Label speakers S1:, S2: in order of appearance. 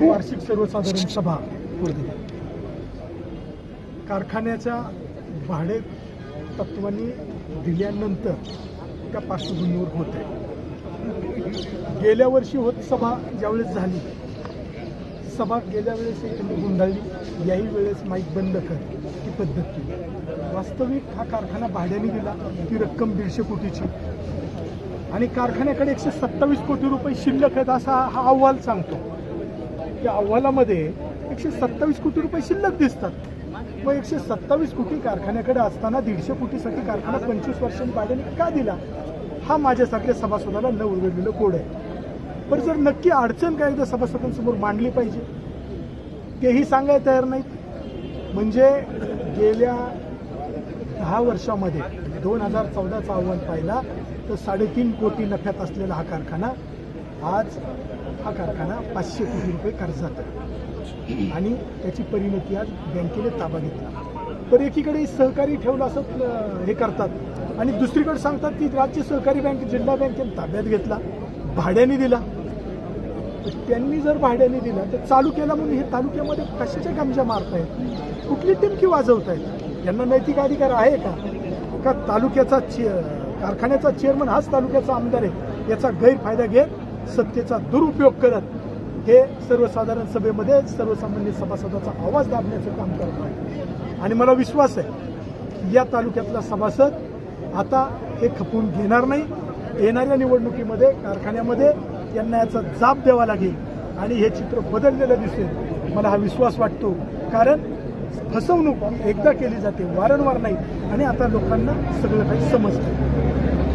S1: वार्षिक सर्वसाधारण सभा होती. कारखान्याच्या भाडे तत्वांनी दिल्यानंतर त्या पार्श्वभूमीवर होत. आहे गेल्या वर्षी होत सभा ज्यावेळेस झाली सभा गेल्या वेळेस त्यांनी गुंडाळली याही वेळेस माईक बंद कर ही पद्धत केली. वास्तविक हा कारखाना भाड्याने दिला ती रक्कम दीडशे कोटीची. आणि कारखान्याकडे एकशे सत्तावीस कोटी रुपये शिल्लक आहेत असा हा अहवाल सांगतो. त्या अहवालामध्ये एकशे सत्तावीस कोटी रुपये शिल्लक दिसतात. मग एकशे सत्तावीस कोटी कारखान्याकडे असताना दीडशे कोटीसाठी कारखाना पंचवीस वर्षांनी भाड्याने का दिला? हा माझ्यासारख्या सभासदाला न उलगडलेलं कोड आहे. पण जर नक्की अडचण काय एकदा सभासदांसमोर मांडली पाहिजे तेही सांगायला तयार नाहीत. म्हणजे गेल्या दहा वर्षामध्ये दोन हजार चौदाचा अहवाल पाहिला तर साडेतीन कोटी नफ्यात असलेला हा कारखाना आज हा कारखाना पाचशे कोटी रुपये कर्जात आहे. आणि त्याची परिणती आज बँकेने ताबा घेतला. तर एकीकडे सहकारी ठेवलं असं हे करतात. आणि दुसरीकडे सांगतात की राज्य सहकारी बँक जिल्हा बँकेने ताब्यात घेतला भाड्याने दिला. त्यांनी जर भाड्याने दिला तर चालू केला म्हणून हे तालुक्यामध्ये कशाच्या गमजा मारतायत? कुठली टिमकी वाजवतायत? यांना नैतिक अधिकार आहे का? का तालुक्याचा चे कारखान्याचा चेअरमन हाच तालुक्याचा आमदार आहे याचा गैरफायदा घेत सत्तेचा दुरुपयोग करत हे सर्वसाधारण सभेमध्ये सर्वसामान्य सभासदाचा आवाज दाबण्याचं काम करत आहे. आणि मला विश्वास आहे या तालुक्यातला सभासद आता हे खपवून घेणार नाही. येणाऱ्या निवडणुकीमध्ये कारखान्यामध्ये यांना याचा जाब द्यावा लागेल आणि हे चित्र बदललेलं दिसेल मला हा विश्वास वाटतो. कारण फसवणूक एकदा केली जाते वारंवार नाही. आणि आता लोकांना सगळं काही समजतं.